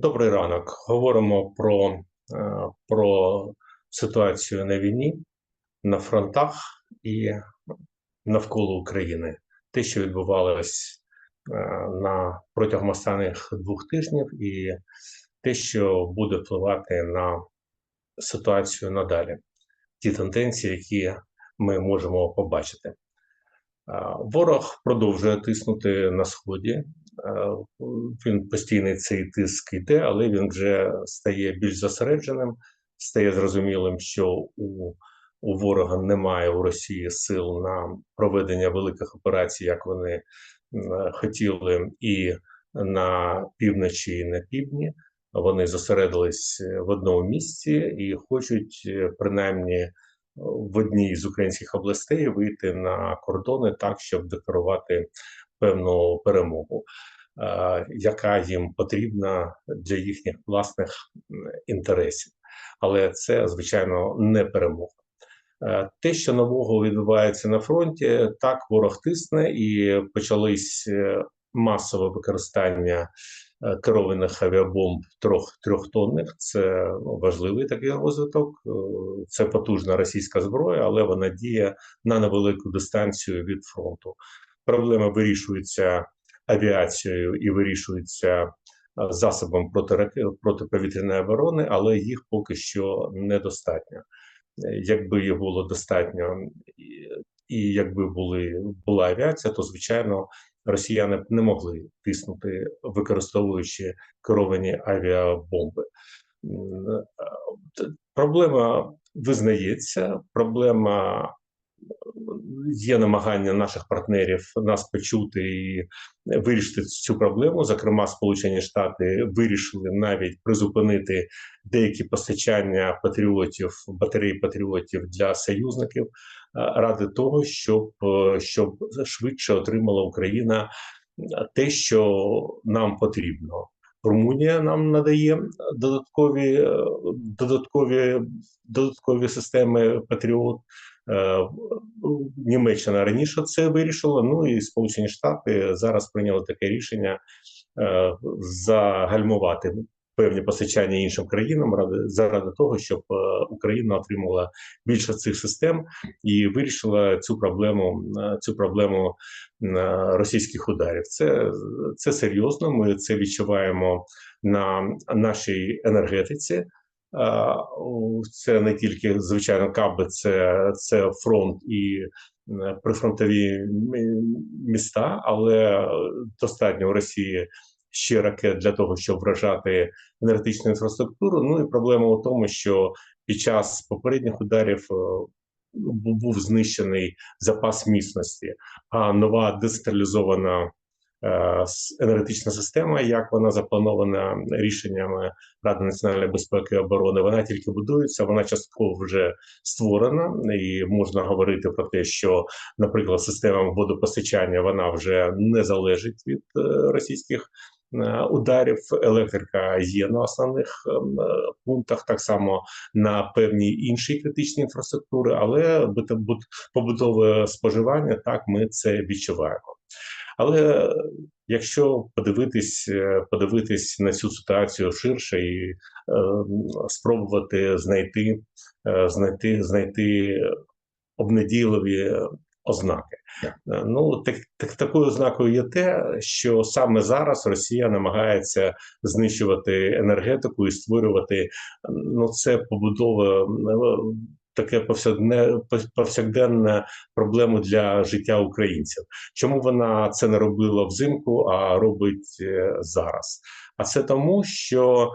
Добрий ранок. Говоримо про, е, про ситуацію на війні, на фронтах і навколо України. Те, що відбувалось е, на протягом останніх двох тижнів, і те, що буде впливати на ситуацію надалі, ті тенденції, які ми можемо побачити. Е, Ворог продовжує тиснути на сході. Е, Він постійний цей тиск йде, але він вже стає більш зосередженим, стає зрозумілим, що у, у ворога немає у Росії сил на проведення великих операцій, як вони хотіли, і на півночі, і на півдні. Вони зосередились в одному місці і хочуть е, принаймні в одній з українських областей вийти на кордони так, щоб декларувати певну перемогу, е, яка їм потрібна для їхніх власних інтересів. Але це звичайно не перемога. Е, Те, що нового відбувається на фронті, так ворог тисне і почались е, масове використання керованих авіабомб трьох трьохтонних. Це ну, важливий такий розвиток. Е, Це потужна російська зброя, але вона діє на невелику дистанцію від фронту. Проблема вирішується авіацією і вирішується е, засобом протираке- протиповітряної оборони, але їх поки що недостатньо. Е, Якби їх було достатньо, і якби були була авіація, то звичайно росіяни не могли тиснути, використовуючи керовані авіабомби. Е, Проблема визнається, проблема є намагання наших партнерів нас почути і вирішити цю проблему. Зокрема, Сполучені Штати вирішили навіть призупинити деякі постачання патріотів, батарей патріотів для союзників е, ради того, щоб, е, щоб швидше отримала Україна е, те, що нам потрібно. Румунія нам надає додаткові е, додаткові додаткові системи Патріот. Е, Німеччина раніше це вирішила. Ну і Сполучені Штати зараз прийняли таке рішення е, загальмувати певні постачання іншим країнам ради заради того, щоб е, Україна отримала більше цих систем і вирішила цю проблему е, цю проблему е, російських ударів. Це, це серйозно. Ми це відчуваємо на нашій енергетиці. Це не тільки звичайно каби, це, це фронт і прифронтові міста, але достатньо в Росії ще ракет для того, щоб вражати енергетичну інфраструктуру. Ну і проблема у тому, що під час попередніх ударів е, був знищений запас міцності, а нова децентралізована е, енергетична система, як вона запланована рішеннями Ради національної безпеки і оборони, вона тільки будується, вона частково вже створена, і можна говорити про те, що, наприклад, система водопостачання вона вже не залежить від е, російських. Е, Ударів електрика є на основних ем, е, пунктах, так само на певній іншій критичній інфраструктури, але побутове споживання так ми це відчуваємо. Але якщо подивитись, е, подивитись на цю ситуацію ширше і е, спробувати знайти, знайти, знайти обнадійливі ознаки. Е, Ну, так, так, такою ознакою є те, що саме зараз Росія намагається знищувати енергетику і створювати ну, це побудова е, таке повсякденне, повсякденне проблему для життя українців. Чому вона це не робила взимку, а робить е, зараз? А це тому, що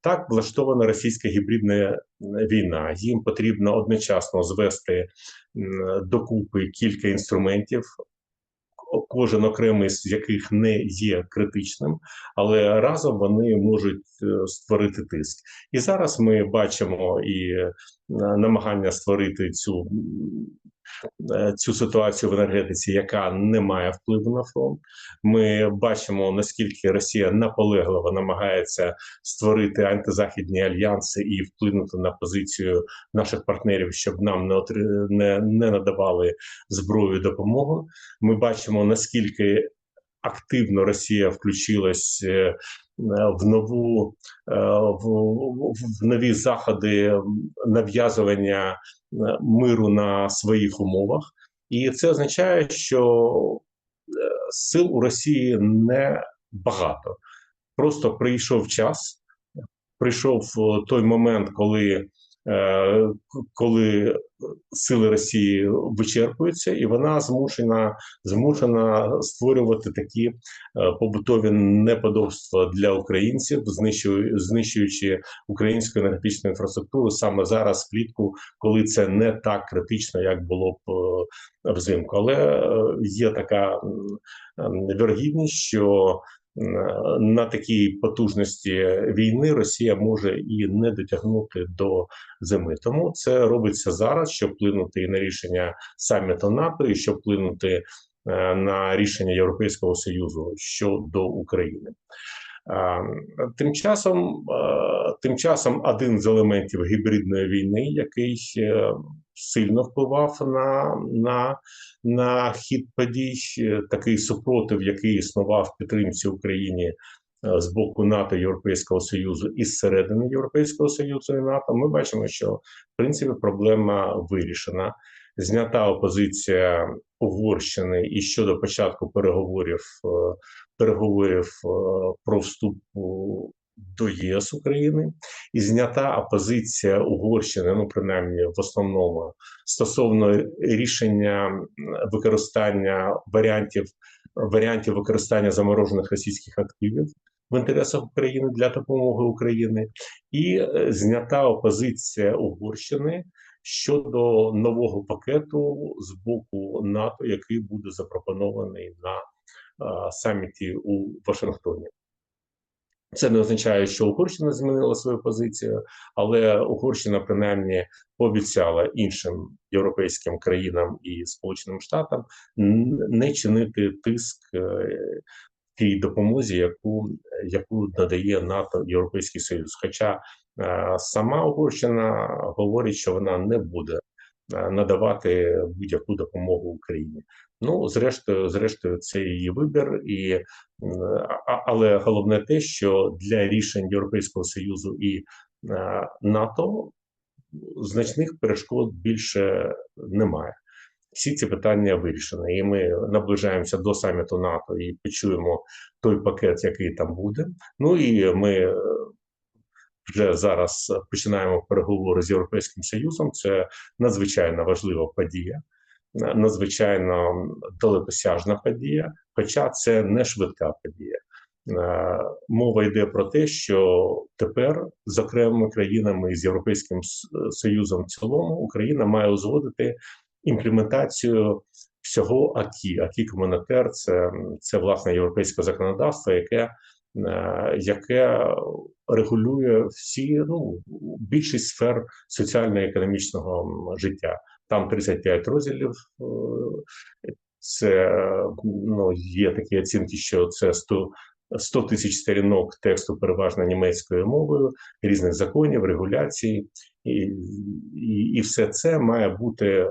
так влаштована російська гібридна війна. Їм потрібно одночасно звести докупи кілька інструментів. Кожен окремий з яких не є критичним, але разом вони можуть е, створити тиск. І зараз ми бачимо і е, намагання створити цю, цю ситуацію в енергетиці, яка не має впливу на фронт. Ми бачимо наскільки Росія наполегливо намагається створити антизахідні альянси і вплинути на позицію наших партнерів, щоб нам не отри- не, не надавали зброю допомогу. Ми бачимо наскільки активно Росія включилась е, в нову е, в, в, нові заходи нав'язування е, миру на своїх умовах, і це означає, що е, сил у Росії не багато. Просто прийшов час, прийшов е, той момент, коли Е, коли сили Росії вичерпуються, і вона змушена змушена створювати такі е, побутові неподобства для українців, знищуючи українську енергетичну інфраструктуру саме зараз, влітку, коли це не так критично, як було б е, взимку. Але є така вірогідність, що на такій потужності війни Росія може і не дотягнути до зими. Тому це робиться зараз, щоб вплинути і на рішення саміту НАТО, і щоб вплинути е, на рішення Європейського союзу щодо України. Тим часом, тим часом, один з елементів гібридної війни, який е, сильно впливав на на, на хід подій, е, такий супротив, який існував в підтримці Україні е, з боку НАТО Європейського союзу і зсередини Європейського союзу і НАТО. Ми бачимо, що в принципі проблема вирішена. Знята опозиція Угорщини і щодо початку переговорів переговорів е, про вступ до ЄС України і знята опозиція Угорщини, ну принаймні в основному стосовно рішення використання варіантів варіантів використання заморожених російських активів в інтересах України для допомоги України, і е, знята опозиція Угорщини. Щодо нового пакету з боку НАТО, який буде запропонований на саміті у Вашингтоні. Це не означає, що Угорщина змінила свою позицію, але Угорщина принаймні пообіцяла іншим європейським країнам і Сполученим Штатам не чинити тиск е, тій допомозі, яку яку надає НАТО Європейський Союз. Хоча е, сама Угорщина говорить, що вона не буде надавати будь-яку допомогу Україні. Ну, зрештою, зрештою, це її вибір, і але головне те, що для рішень Європейського союзу і е, НАТО значних перешкод більше немає. Всі ці питання вирішені, і ми наближаємося до саміту НАТО і почуємо той пакет, який там буде. Ну і ми вже зараз починаємо переговори з європейським союзом. Це надзвичайно важлива подія, надзвичайно далекосяжна подія. Хоча це не швидка подія. Е, мова йде про те, що тепер з окремими країнами з європейським союзом в цілому Україна має узгодити імплементацію всього АКІ. АКІ комунатер це це власне європейське законодавство, яке Е, яке регулює всі ну більшість сфер соціально-економічного життя. Там 35 розділів. Е, це ну є такі оцінки, що це 100 100 тисяч сторінок тексту, переважно німецькою мовою, різних законів, регуляцій, і, і, і все це має бути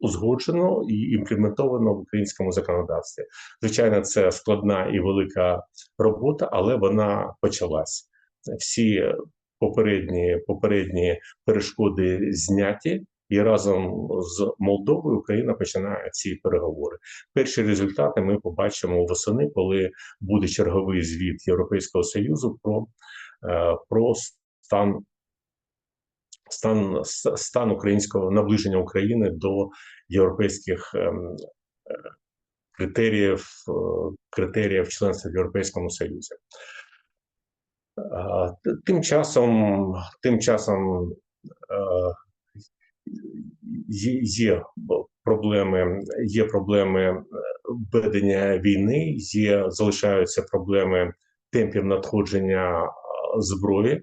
узгоджено і імплементовано в українському законодавстві. Звичайно, це складна і велика робота, але вона почалась. Всі попередні попередні перешкоди зняті. І разом з Молдовою Україна починає ці переговори. Перші результати ми побачимо восени, коли буде черговий звіт Європейського союзу про, е, про стан стан стан українського наближення України до європейських ем, е, критеріїв е, критеріїв членства в Європейському Союзі. Тим часом, тим часом е, є проблеми, є проблеми ведення війни, є залишаються проблеми темпів надходження зброї. Е,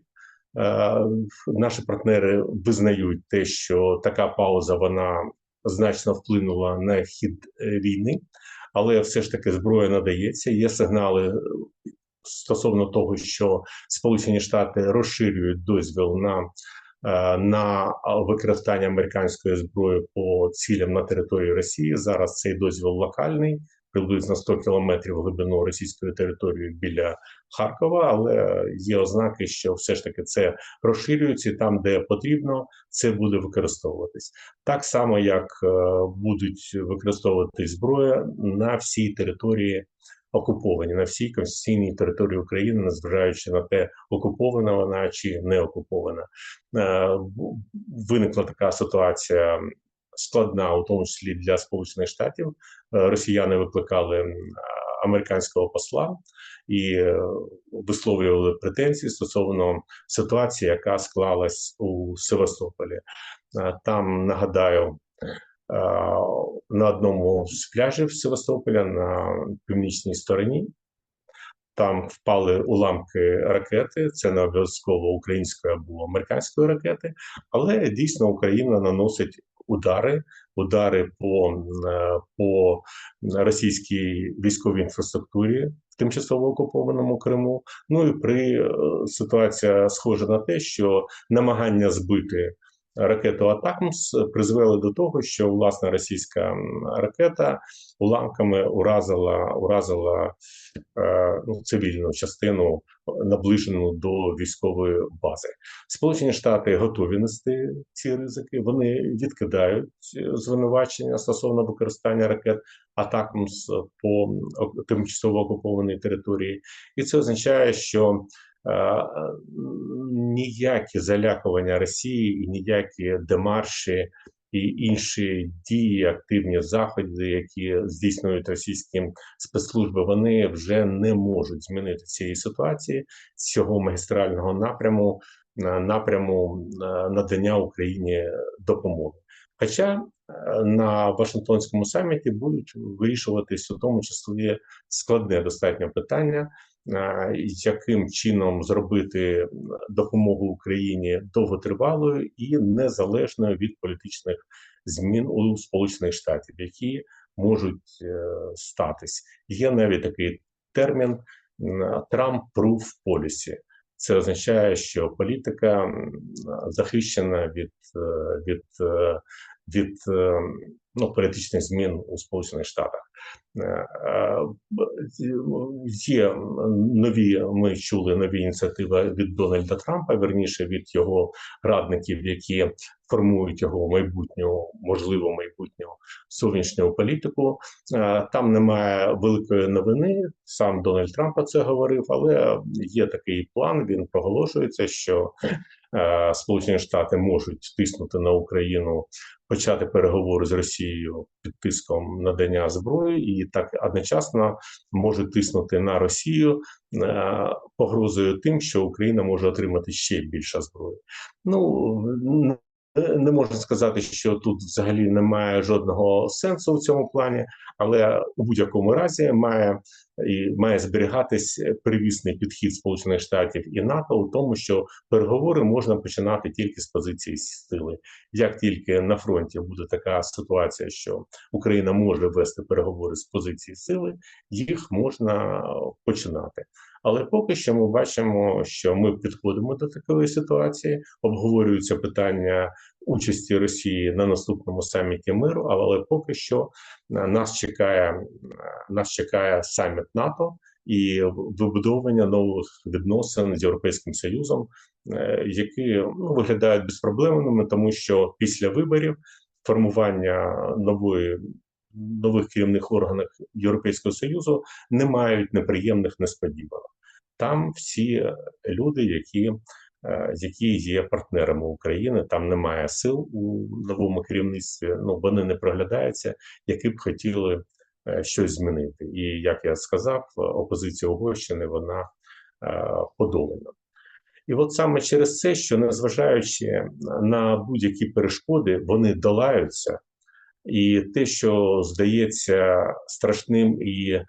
наші партнери визнають те, що така пауза вона значно вплинула на хід е, війни, але все ж таки зброя надається. Є сигнали стосовно того, що Сполучені Штати розширюють дозвіл на е, на використання американської зброї по цілям на території Росії. Зараз цей дозвіл локальний. приблизно 100 кілометрів глибину російської території біля Харкова, але є ознаки, що все ж таки це розширюється там, де потрібно, це буде використовуватись так само, як е, будуть використовувати зброя на всій території окуповані на всій конституційній території України, незважаючи на те, окупована вона чи не окупована. Е, виникла така ситуація складна, у тому числі для Сполучених Штатів. Е, росіяни викликали американського посла і е, висловлювали претензії стосовно ситуації, яка склалась у Севастополі. Там нагадаю на одному з пляжів Севастополя на північній стороні. Там впали уламки ракети. Це не обов'язково української або американської ракети, але дійсно Україна наносить удари, удари по по російській військовій інфраструктурі в тимчасово окупованому Криму. Ну і при е, ситуація схожа на те, що намагання збити ракету Атакмс призвели до того, що власна російська ракета уламками уразила уразила е, ну, цивільну частину наближену до військової бази. Сполучені Штати готові нести ці ризики. Вони відкидають звинувачення стосовно використання ракет Атакмс по тимчасово окупованій території, і це означає, що ніякі залякування Росії і ніякі демарші і інші дії, активні заходи, які здійснюють російські спецслужби, вони вже не можуть змінити цієї ситуації цього магістрального напряму напряму надання Україні допомоги. Хоча е, на Вашингтонському саміті будуть вирішуватись у тому числі складне достатньо питання яким чином зробити допомогу Україні довготривалою і незалежною від політичних змін у Сполучених Штатів, які можуть е, статись. Є навіть такий термін Трамп proof policy. Це означає, що політика захищена від е, від е, від ну, політичних змін у Сполучених Штатах. Е, е, є нові. Ми чули нові ініціативи від Дональда Трампа, верніше від його радників, які формують його майбутню, можливо, майбутню зовнішню політику. Е, там немає великої новини. Сам Дональд Трамп про це говорив, але є такий план. Він проголошується, що Сполучені Штати можуть тиснути на Україну почати переговори з Росією під тиском надання зброї, і так одночасно може тиснути на Росію е, погрозою тим, що Україна може отримати ще більше зброї. Ну не можна сказати, що тут взагалі немає жодного сенсу в цьому плані, але у будь-якому разі має і має зберігатись привісний підхід Сполучених Штатів і НАТО у тому, що переговори можна починати тільки з позиції сили. Як тільки на фронті буде така ситуація, що Україна може вести переговори з позиції сили, їх можна починати. Але поки що ми бачимо, що ми підходимо до такої ситуації, обговорюються питання участі Росії на наступному саміті миру. Але поки що е, нас чекає е, нас чекає саміт НАТО і вибудовування нових відносин з європейським союзом, е, які ну, виглядають безпроблемними, тому що після виборів формування нової. Нових керівних органів Європейського союзу не мають неприємних несподіванок. Там всі люди, які які є партнерами України. Там немає сил у новому керівництві. Ну вони не проглядаються, які б хотіли е, щось змінити. І як я сказав, опозиція Угорщини вона е, подолана. І от саме через це, що незважаючи на будь-які перешкоди, вони долаються, і те, що здається страшним і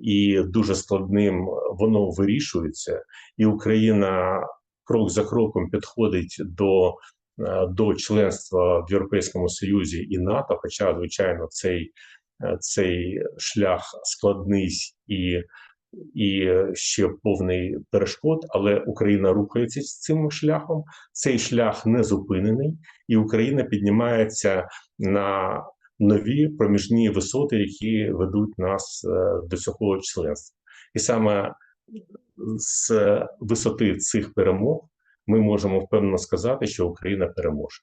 і дуже складним, воно вирішується, і Україна крок за кроком підходить до е, до членства в Європейському Союзі і НАТО. Хоча, звичайно, цей е, цей шлях складний і і ще повний перешкод, але Україна рухається цим шляхом. Цей шлях не зупинений, і Україна піднімається на нові проміжні висоти, які ведуть нас е, до цього членства. І саме з висоти цих перемог ми можемо впевнено сказати, що Україна переможе.